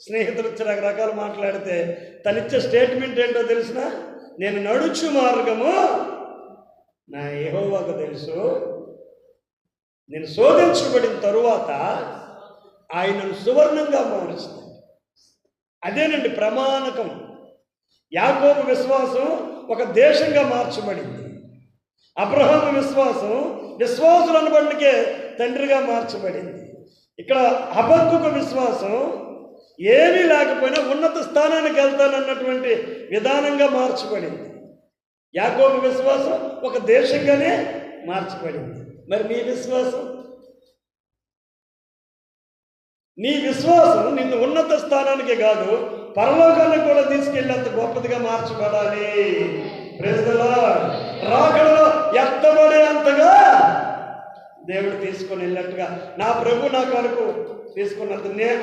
స్నేహితులు వచ్చి రకరకాలు మాట్లాడితే తనిచ్చే స్టేట్మెంట్ ఏంటో తెలిసిన? నేను నడుచు మార్గము. నా ఏహోవాకు తెలుసు. నేను శోధించబడిన తరువాత ఆయనను సువర్ణంగా మారుస్తాను అదేనండి ప్రమాణకం. యాకోబు విశ్వాసం ఒక దేశంగా మార్చబడింది. అబ్రహాము విశ్వాసం విశ్వాసులు అనబడికే తండ్రిగా మార్చబడింది. ఇక్కడ అబద్ధకు విశ్వాసం ఏమీ లేకపోయినా ఉన్నత స్థానానికి వెళ్తానన్నటువంటి విధానంగా మార్చబడింది. యాకోబు విశ్వాసం ఒక దేశంగానే మార్చబడింది. మరి నీ విశ్వాసం? నీ విశ్వాసం నిన్ను ఉన్నత స్థానానికి కాదు పరలోకాన్ని కూడా తీసుకెళ్ళేంత గొప్పదిగా మార్చబడాలి. ప్రజలా రాకడలో ఎత్తబడేంతగా దేవుడు తీసుకొని వెళ్ళినట్టుగా నా ప్రభు నా కొరకు తీసుకున్నంత నేను